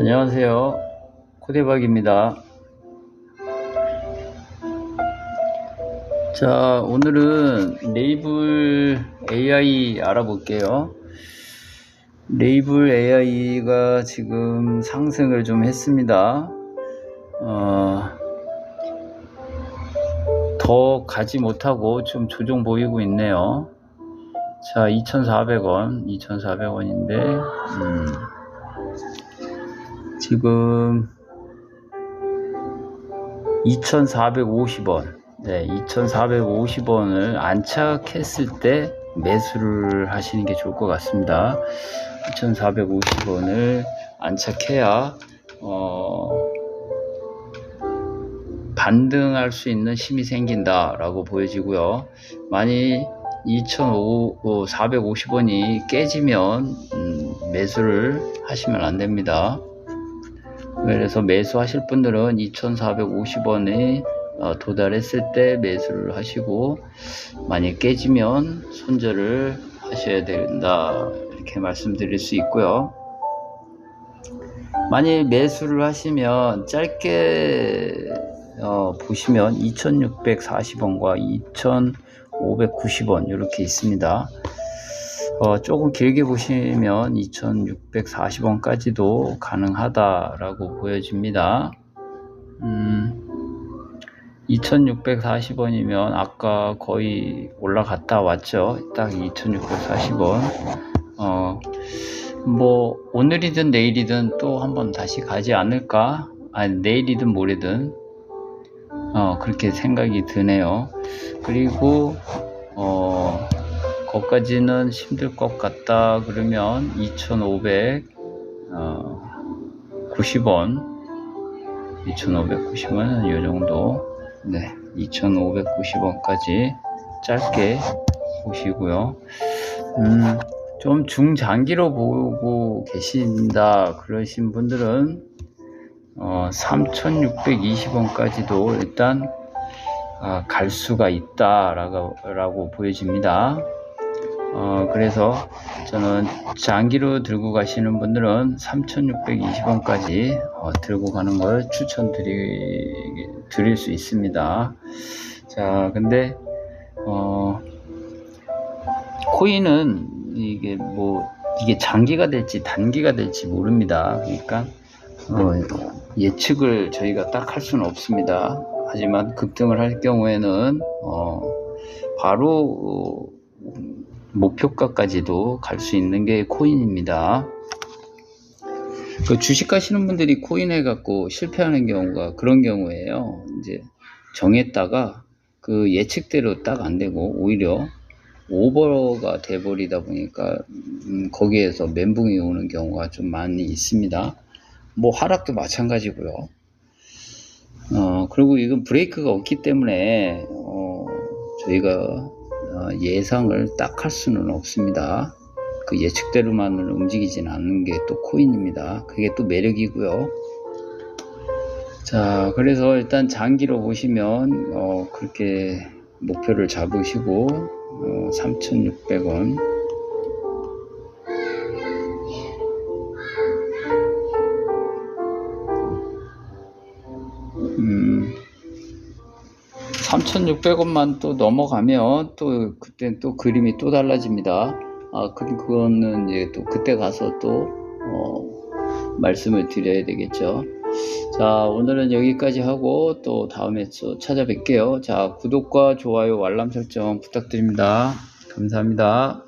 안녕하세요. 코대박입니다. 자, 오늘은 레이블 AI 알아볼게요. 레이블 AI가 지금 상승을 좀 했습니다. 어, 더 가지 못하고 좀 조정 보이고 있네요. 자, 2,400원, 2,400원인데, 음, 지금 2,450원, 네, 2,450원을 안착했을 때 매수를 하시는 게 좋을 것 같습니다. 2,450원을 안착해야, 어, 반등할 수 있는 힘이 생긴다라고 보여지고요. 만일 2,450원이 깨지면 음, 매수를 하시면 안 됩니다. 그래서 매수하실 분들은 2,450원에 어, 도달했을 때 매수를 하시고 만약 깨지면 손절을 하셔야 된다 이렇게 말씀드릴 수 있고요. 만약 매수를 하시면 짧게 어, 보시면 2,640원과 2,590원 이렇게 있습니다. 어, 조금 길게 보시면 2,640원까지도 가능하다라고 보여집니다. 음, 2,640원이면 아까 거의 올라갔다 왔죠. 딱 2,640원. 어, 뭐 오늘이든 내일이든 또 한번 다시 가지 않을까? 아니 내일이든 모레든 어, 그렇게 생각이 드네요. 그리고 어, 거기까지는 힘들 것 같다 그러면 2,590원 2,590원은 이 정도 네 2,590원까지 짧게 보시고요 음, 좀 중장기로 보고 계신다 그러신 분들은 어, 3,620원까지도 일단 아, 갈 수가 있다라고 라고 보여집니다. 어, 그래서 저는 장기로 들고 가시는 분들은 3,620원까지 어, 들고 가는 걸 추천드리, 드릴 수 있습니다. 자, 근데, 어, 코인은 이게 뭐, 이게 장기가 될지 단기가 될지 모릅니다. 그러니까, 어, 예측을 저희가 딱 할 수는 없습니다. 하지만 급등을 할 경우에는, 어, 바로, 어, 목표가까지도 갈 수 있는 게 코인입니다. 그 주식 하시는 분들이 코인 해갖고 실패하는 경우가 그런 경우에요. 이제 정했다가 그 예측대로 딱 안 되고 오히려 오버가 돼버리다 보니까 음, 거기에서 멘붕이 오는 경우가 좀 많이 있습니다. 뭐 하락도 마찬가지고요. 어, 그리고 이건 브레이크가 없기 때문에 어, 저희가 어, 예상을 딱 할 수는 없습니다. 그 예측대로만은 움직이지는 않는 게 또 코인입니다. 그게 또 매력이고요. 자, 그래서 일단 장기로 보시면 어, 그렇게 목표를 잡으시고 어, 3,600원 3,600원만 또 넘어가면 또 그때 또 그림이 또 달라집니다. 아, 그, 그거는 이제 또 그때 가서 또, 어, 말씀을 드려야 되겠죠. 자, 오늘은 여기까지 하고 또 다음에 또 찾아뵐게요. 자, 구독과 좋아요, 알람 설정 부탁드립니다. 감사합니다.